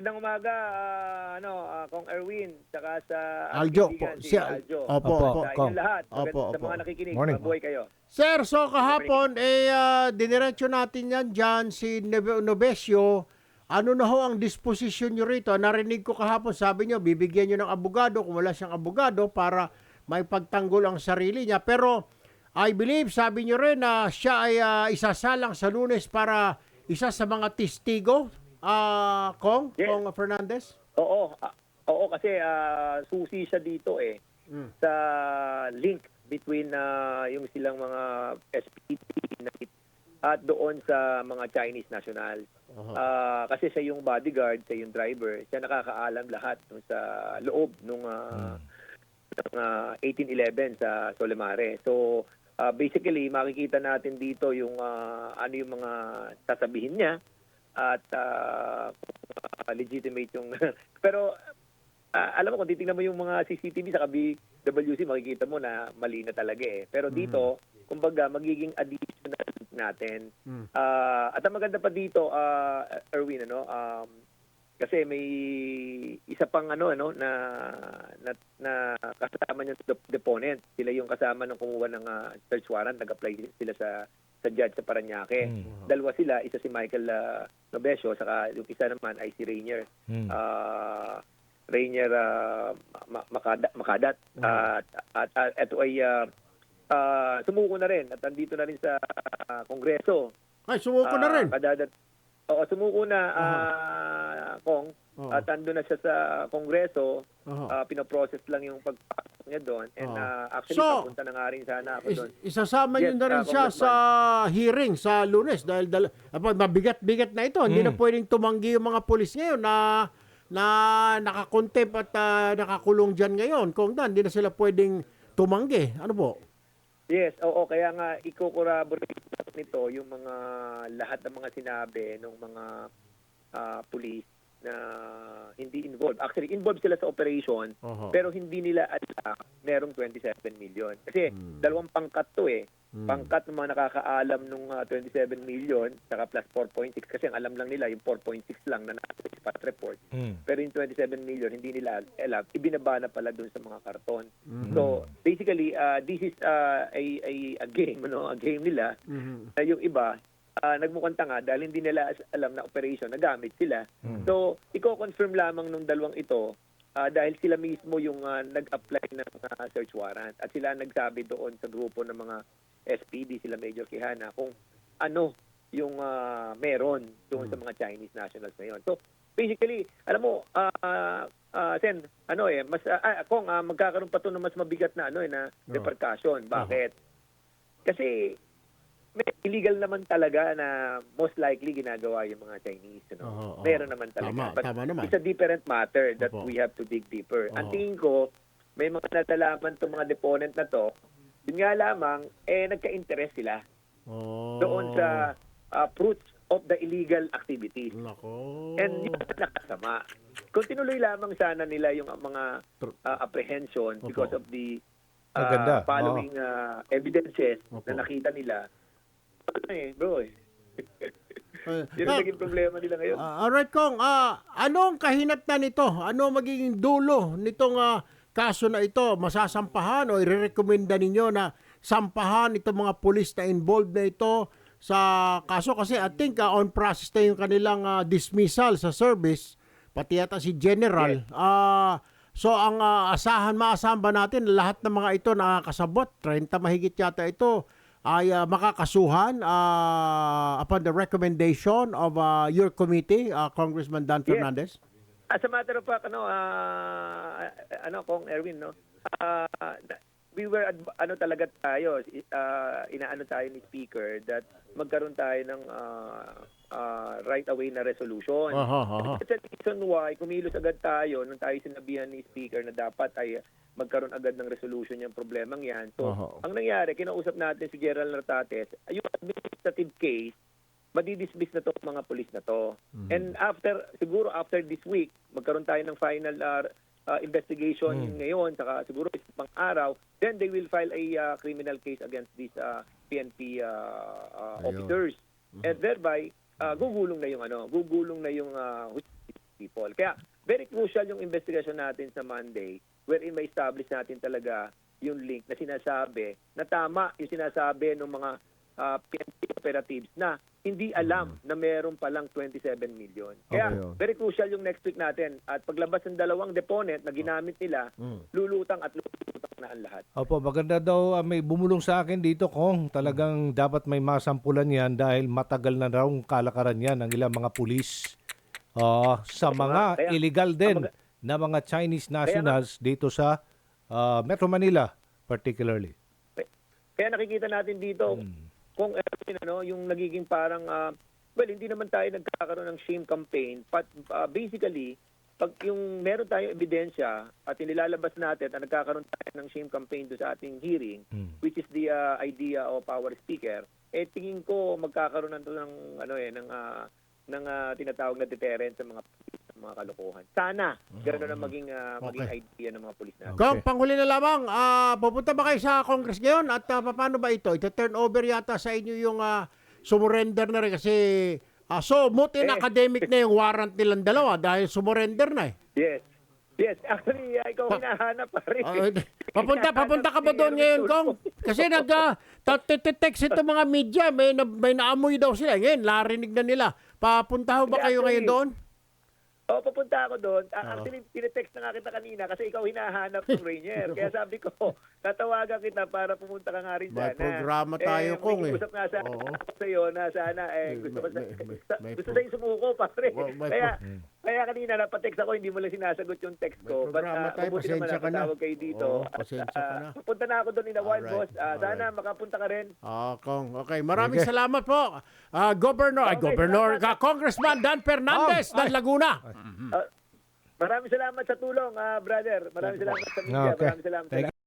magandang umaga, ah, ano, ah, Kong Erwin, saka sa Aljo po. si Aljo. Opo, Opo. opo. Sa Kong. inyong lahat, Opo, sa opo. mga nakikinig, Morning. mabuhay kayo. Sir, so kahapon, eh, ah, diniretso natin yan dyan, si Nove- Novesio. Ano na ho ang disposition nyo rito? Narinig ko kahapon, sabi nyo, bibigyan nyo ng abogado kung wala siyang abogado para may pagtanggol ang sarili niya. Pero, I believe, sabi nyo rin na siya ay ah, isasalang sa lunes para isa sa mga testigo, ah, Kong, Yes. Kong Fernandez? Oo, ah, oo kasi ah, susi siya dito eh Mm. sa link between ah, yung silang mga SPD na- at doon sa mga Chinese nationals. Oho. Ah, kasi siya yung bodyguard, siya yung driver, siya nakakaalam lahat nung sa loob nung ah, ng, ah, 1811 sa Solemare. So ah, basically makikita natin dito yung ah, ano yung mga sasabihin niya at ah, legitimate yung pero ah, alam mo kung titingnan mo yung mga CCTV sa BWC makikita mo na mali na talaga eh. Pero dito, kumbaga magiging additional natin. Mm. Ah, at ang maganda pa dito, ah, Erwin, ano, um, kasi may isa pang ano ano na na, na kasama niya dep- deponent. Sila yung kasama ng kumuha ng ah, search warrant, nag-apply sila sa sa judge sa Paranaque. Mm. Dalawa sila, isa si Michael uh, Novesio, saka yung isa naman ay si Rainier. Mm. Ah, Rainier Ma- Makada- Makadat. At at, at ito ay ah, ah, sumuko na rin at andito na rin sa ah, Kongreso. Ay, sumuko na Ah, rin. kadadat, oo, sumuko na, ah, Kong. Oo. At ando na siya sa Kongreso. Oho. Ah, pinoprocess lang yung pagpasok niya doon. And Oo. ah, actually, So, papunta na nga rin sana ako Is, doon. isasama Yes, nyo na rin uh, siya sa hearing sa lunes dahil dal- apa, mabigat-bigat na ito. Hindi na Mm. pwedeng tumanggi yung mga pulis ngayon na na nakakontempt at ah, nakakulong dyan ngayon. Kung na, hindi na sila pwedeng tumanggi. Ano po? Yes, oo, kaya nga iko-corroborate nito yung mga lahat ng mga sinabi ng mga ah, police na hindi involved. Actually, involved sila sa operation, Oho. pero hindi nila alam merong 27 million. Kasi Hmm. dalawang pangkat to eh. Hmm. Pangkat ng mga nakakaalam nung ah, 27 million, saka plus 4.6 kasi ang alam lang nila yung 4.6 lang na nasa report. Mm. Pero yung 27 million, hindi nila alam. Ibinaba na pala dun sa mga karton. Mhm. So, basically, uh, this is uh, a, a, a game, no? a game nila. Mhm. Na yung iba, uh, nagmukhang tanga dahil hindi nila alam na operation, nagamit sila. Mm. So, i-confirm lamang nung dalawang ito uh, dahil sila mismo yung uh, nag-apply ng uh, search warrant at sila nagsabi doon sa grupo ng mga SPD, sila Major Quijana, kung ano yung uh, meron doon sa mga Chinese nationals na yun. So, basically, alam mo, uh, uh, Sen, ano eh, mas, uh, ah, kung uh, magkakaroon pa to ng mas mabigat na ano eh, na repercussion. Bakit? Kasi, may illegal naman talaga na most likely ginagawa yung mga Chinese. You know? Oo, oo. Meron naman talaga. Tama, But tama naman. it's a different matter that Opo. we have to dig deeper. Ang Oo. tingin ko, may mga natalaman itong mga deponent na to, yun nga lamang, eh, nagka-interest sila Oh. doon sa uh, fruits of the illegal activities. Nako. And yun ang nakasama. Kung tinuloy lamang sana nila yung mga uh, apprehension Opo. because of the uh, Maganda. following uh, evidences Opo. na nakita nila, ano eh, bro eh. Yun ang naging problema nila ngayon. Ah, alright, Kong. Ah, ano ang kahinatnan nito? Ano magiging dulo nitong ah, kaso na ito? Masasampahan o irerekomenda ninyo na sampahan itong mga pulis na involved na ito sa kaso? Kasi I think ah, on process na yung kanilang ah, dismissal sa service, pati yata si General. Ah, so ang ah, asahan, maasahan ba natin lahat ng mga ito nakakasabot? 30 mahigit yata ito ay ah, makakasuhan ah, upon the recommendation of ah, your committee, ah, Congressman Dan Yes. Fernandez? As a matter of fact, ano, ah, ano, Kong Erwin, no? Ah, we were, ano talaga tayo, ah, inaano tayo ni Speaker that magkaroon tayo ng ah, ah, right away na resolution. Aha, aha. That's the reason why kumilos agad tayo nung tayo sinabihan ni Speaker na dapat ay magkaroon agad ng resolution yung problemang yan. So, Aha. ang nangyari, kinausap natin si General Nartates, yung administrative case, madidismiss na to mga pulis na to. And after, siguro after this week, magkaroon tayo ng final uh, uh, investigation ngayon, saka siguro pang araw, then they will file a uh, criminal case against these uh, PNP uh, uh, Ayun. officers. And thereby, uh, gugulong na yung ano, gugulong na yung uh, people. Kaya very crucial yung investigation natin sa Monday wherein may establish natin talaga yung link na sinasabi na tama yung sinasabi ng mga ah, PNP operatives na hindi alam na meron palang 27 million. Kaya Okay, oh. very crucial yung next week natin at paglabas ng dalawang deponent na ginamit nila, Mm. lulutang at lulutang na ang lahat. Opo, maganda daw ah, may bumulong sa akin dito kung talagang dapat may masampulan yan dahil matagal na raw kalakaran yan ng ilang mga pulis ah, sa mga Kaya- illegal din Kaya- na mga Chinese nationals dito sa ah, Metro Manila particularly. Kaya nakikita natin dito kung eh, ano, yung nagiging parang ah, well hindi naman tayo nagkakaroon ng shame campaign but ah, basically pag yung meron tayong ebidensya at inilalabas natin at nagkakaroon tayo ng shame campaign do sa ating hearing Mm. which is the ah, idea of our speaker eh tingin ko magkakaroon na to ng ano eh ng ah, ng ah, tinatawag na deterrent sa mga mga kalokohan. Sana ganoon ang maging ah, maging Okay. idea ng mga pulis natin. Kung panghuli na lamang, ah, pupunta ba kayo sa Congress ngayon at ah, paano ba ito? Ito turn over yata sa inyo yung ah, sumurrender na rin kasi ah, so moot in Eh. academic na yung warrant nilang dalawa dahil sumurrender na eh. Yes. Yes, actually ah, ikaw hinahanap pa rin. Ah, eh, papunta papunta ka ba doon ngayon, Kong? Kasi nag uh, text ito mga media, may na, may naamoy daw sila. Ngayon, narinig na nila. Papunta ho ba kayo ngayon doon? Oo, papunta ako doon. Ah, Oo. Actually, tinetext na nga kita kanina kasi ikaw hinahanap ng Rainier. Kaya sabi ko, tatawagan kita para pumunta ka nga rin May sana. programa tayo, eh, Kong, eh. Usap nga sana Oo. sa iyo na sana eh, May- gusto ko sa, may- may- sa- may gusto sa'yo sumuko, pare. Wa- may kaya, kaya kanina napatext ako, hindi mo lang sinasagot yung text May ko. But ah, tayo, mabuti naman ka na. kayo dito. Oo, At, pasensya ka na. Pupunta na ako doon in a while, Alright, boss. Ah, sana alright. makapunta ka rin. Ah, Kong. Okay, maraming Sige. salamat po. Ah, Governor, ay, Okay, Governor, salamat. ka- Congressman Dan Fernandez Oh, ng Laguna. Ah, maraming salamat sa tulong, ah, brother. Maraming salamat sa media. Okay. Maraming salamat. Thank sa